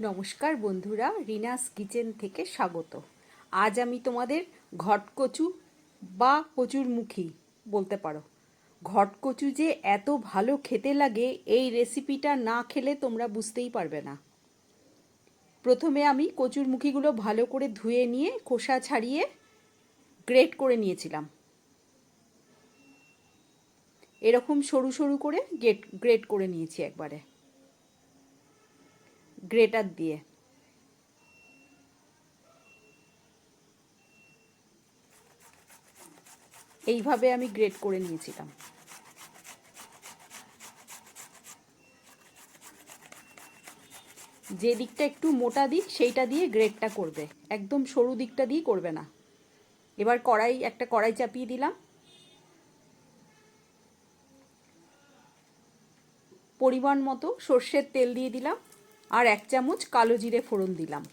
নমস্কার বন্ধুরা, রিনাস কিচেন থেকে স্বাগত। আজ আমি তোমাদের ঘটকচু বা কচুর মুখী বলতে পারো। ঘটকচু যে এত ভালো খেতে লাগে, এই রেসিপিটা না খেলে তোমরা বুঝতেই পারবে না। প্রথমে আমি কচুর মুখিগুলো ভালো করে ধুয়ে নিয়ে, খোসা ছাড়িয়ে গ্রেট করে নিয়েছিলাম। এরকম সরু সরু করে গেট গ্রেট করে নিয়েছি একবারে। গ্রেটার দিয়ে। এইভাবে আমি গ্রেট করে নিয়েছিলাম। যে দিকটা একটু মোটা দিক, সেইটা দিয়ে গ্রেটটা করবে। একদম সরু দিকটা দিয়ে করবে না। এবার কড়াই, একটা কড়াই চাপিয়ে দিলাম। পরিমাণ মতো সর্ষের তেল দিয়ে দিলাম। আর এক চামচ কালো জিরে ফোড়ন দিলাম।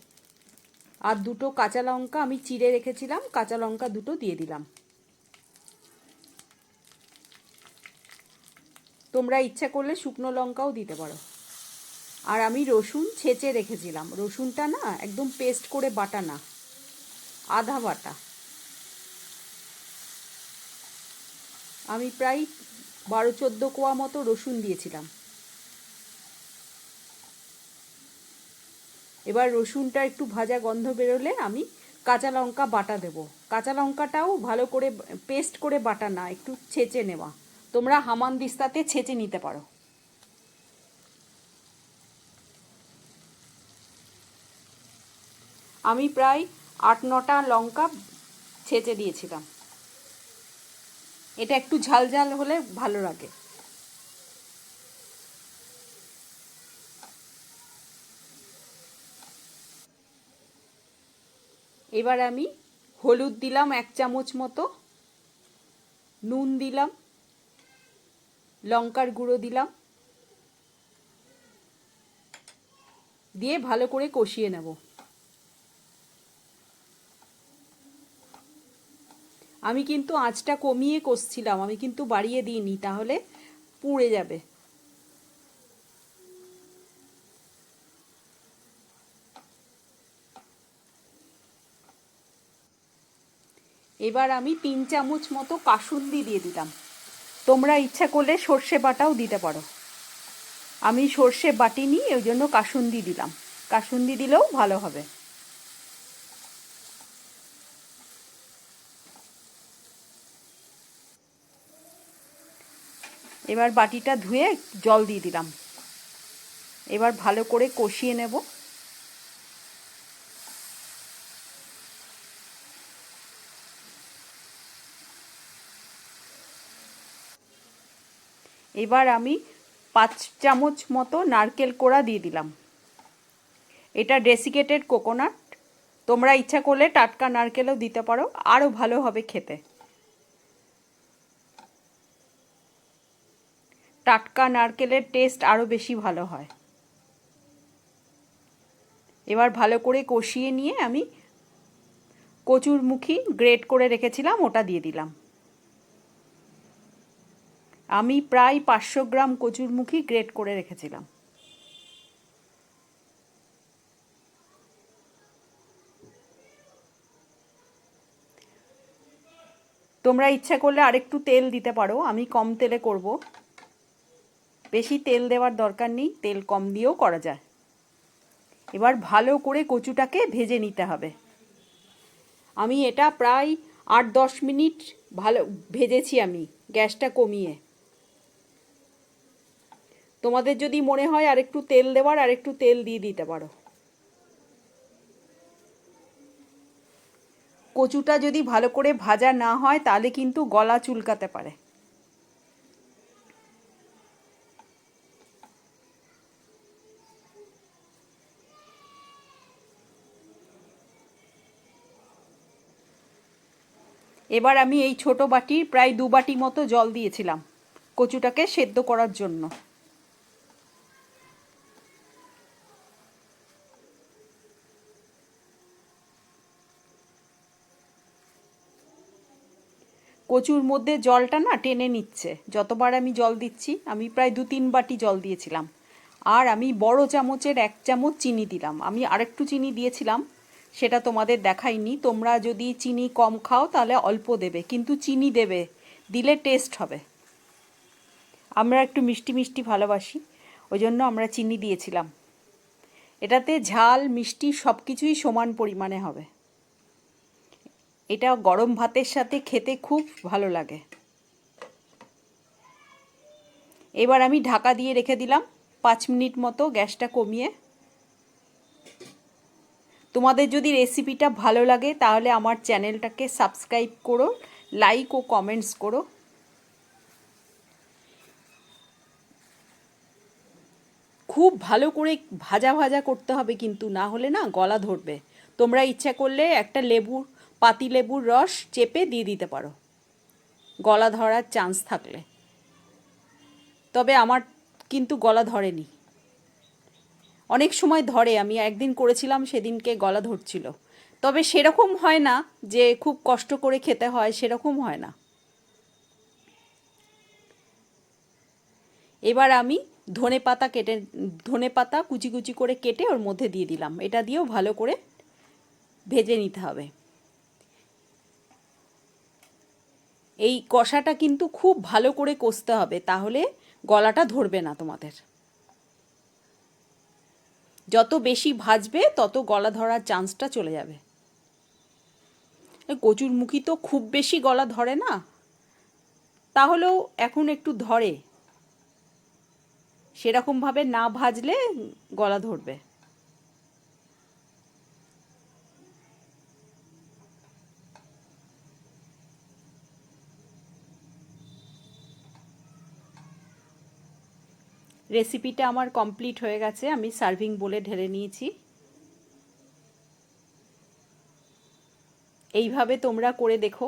আর দুটো কাঁচা লঙ্কা আমি চিড়ে রেখেছিলাম, কাঁচা লঙ্কা দুটো দিয়ে দিলাম। তোমরা ইচ্ছা করলে শুকনো লঙ্কাও দিতে পারো। আর আমি রসুন ছেঁচে রেখেছিলাম। রসুনটা না একদম পেস্ট করে বাটা না, আধা বাটা। আমি প্রায় বারো চোদ্দ কোয়া মতো রসুন দিয়েছিলাম। এবার রসুনটা একটু ভাজা গন্ধ বেরোলে আমি কাঁচা লঙ্কা বাটা দেব। কাঁচা লঙ্কাটাও ভালো করে পেস্ট করে বাটা না, একটু ছেঁচে নেওয়া। তোমরা হামান দিস্তাতে ছেঁচে নিতে পারো। আমি প্রায় আট নটা লঙ্কা ছেঁচে দিয়েছিলাম। এটা একটু ঝাল ঝাল হলে ভালো লাগে। এবার আমি হলুদ দিলাম এক চামচ মতো, নুন দিলাম, লঙ্কার গুঁড়ো দিলাম, দিয়ে ভালো করে কষিয়ে নেব। আমি কিন্তু আঁচটা কমিয়ে কষছিলাম, আমি কিন্তু বাড়িয়ে দিইনি, তাহলে পুড়ে যাবে। এবার আমি তিন চামচ মতো কাসুন্দি দিয়ে দিলাম। তোমরা ইচ্ছা করলে সর্ষে বাটাও দিতে পারো। আমি সর্ষে বাটিনি ওই জন্য কাসুন্দি দিলাম। কাসুন্দি দিলেও ভালো হবে। এবার বাটিটা ধুয়ে জল দিয়ে দিলাম। এবার ভালো করে কষিয়ে নেব। এবার আমি পাঁচ চামচ মতো নারকেল কোড়া দিয়ে দিলাম। এটা ডেসিকেটেড কোকোনাট। তোমরা ইচ্ছা করলে টাটকা নারকেলও দিতে পারো আরও ভালো হবে খেতে। টাটকা নারকেলের টেস্ট আরও বেশি ভালো হয়। এবার ভালো করে কষিয়ে নিয়ে আমি কচুর মুখি গ্রেট করে রেখেছিলাম, ওটা দিয়ে দিলাম। আমি প্রায় পাঁচশো গ্রাম কচুরমুখী গ্রেট করে রেখেছিলাম। তোমরা ইচ্ছা করলে আরেকটু তেল দিতে পারো, আমি কম তেলে করব। বেশি তেল দেওয়ার দরকার নেই, তেল কম দিয়েও করা যায়। এবার ভালো করে কচুটাকে ভেজে নিতে হবে। আমি এটা প্রায় আট দশ মিনিট ভালো, ভেজেছি আমি, গ্যাসটা কমিয়ে। তোমাদের যদি মনে হয় আর একটু তেল দেওয়ার আর একটু তেল দিয়ে দিতে পারো। কচুটা যদি ভালো করে ভাজা না হয়, তাহলে কিন্তু গলা চুলকাতে পারে। এবার আমি এই ছোট বাটির প্রায় দু বাটি মতো জল দিয়েছিলাম কচুটাকে সেদ্ধ করার জন্য। কচুর মধ্যে জলটা না টেনে নিচ্ছে। যতবার আমি জল দিচ্ছি, আমি প্রায় দু তিন বাটি জল দিয়েছিলাম। আর আমি বড় চামচের এক চামচ চিনি দিলাম। আমি আরেকটু চিনি দিয়েছিলাম, সেটা তোমাদের দেখাইনি। তোমরা যদি চিনি কম খাও, তাহলে অল্প দেবে, কিন্তু চিনি দেবে, দিলে টেস্ট হবে। আমরা একটু মিষ্টি মিষ্টি ভালোবাসি ওই জন্য আমরা চিনি দিয়েছিলাম। এটাতে ঝাল, মিষ্টি সব কিছুই সমান পরিমাণে হবে। এটা গরম ভাতের সাথে খেতে খুব ভালো লাগে। এবার আমি ঢাকা দিয়ে রেখে দিলাম পাঁচ মিনিট মতো গ্যাসটা কমিয়ে। তোমাদের যদি রেসিপিটা ভালো লাগে তাহলে আমার চ্যানেলটাকে সাবস্ক্রাইব করো, লাইক ও কমেন্টস করো। খুব ভালো করে ভাজা ভাজা করতে হবে কিন্তু না হলে না গলা ধরবে। তোমরা ইচ্ছা করলে একটা লেবুর পাতি লেবুর রস চেপে দিয়ে দিতে পারো। গলা ধরার চান্স থাকলে। তবে আমার কিন্তু গলা ধরেনি। অনেক সময় ধরে, আমি একদিন করেছিলাম, সেদিনকে গলা ধরছিল। তবে সেরকম হয় না যে খুব কষ্ট করে খেতে হয়, সেরকম হয় না। এবার আমি ধনে পাতা কেটে, ধনে পাতা কুচি কুচি করে কেটে ওর মধ্যে দিয়ে দিলাম। এটা দিয়েও ভালো করে ভেজে নিতে হবে। এই কষাটা কিন্তু খুব ভালো করে কষতে হবে, তাহলে গলাটা ধরবে না তোমাদের। যত বেশি ভাজবে, তত গলা ধরার চান্সটা চলে যাবে। কচুর মুখি তো খুব বেশি গলা ধরে না, তাহলেও এখন একটু ধরে। সেরকমভাবে না ভাজলে গলা ধরবে। রেসিপিটা আমার কমপ্লিট হয়ে গেছে আমি সার্ভিং বলে ঢেলে নিয়েছি। এইভাবে তোমরা করে দেখো।